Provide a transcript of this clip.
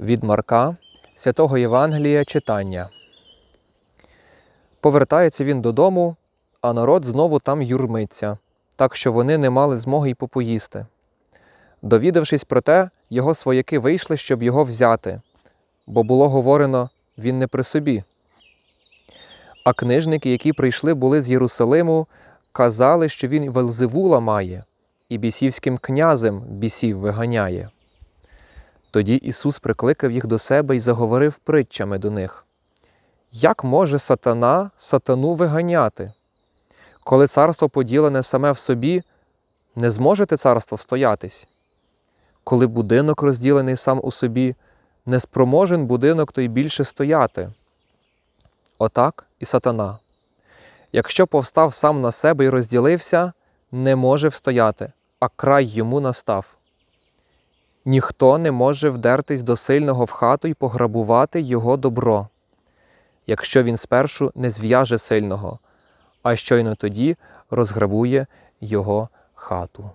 Від Марка, святого Євангелія читання. Повертається він додому, а народ знову там юрмиться, так що вони не мали змоги й попоїсти. Довідавшись про те, його свояки вийшли, щоб його взяти, бо було говорено він не при собі. А книжники, які прийшли були з Єрусалиму, казали, що він Велзевула має, і бісівським князем бісів виганяє. Тоді Ісус прикликав їх до себе і заговорив притчами до них. Як може сатана сатану виганяти? Коли царство поділене саме в собі, не зможете царство встоятись? Коли будинок розділений сам у собі, не спроможен будинок той більше стояти. Отак і сатана. Якщо повстав сам на себе і розділився, не може встояти, а край йому настав. Ніхто не може вдертись до сильного в хату і пограбувати його добро, якщо він спершу не зв'яже сильного, а щойно тоді розграбує його хату.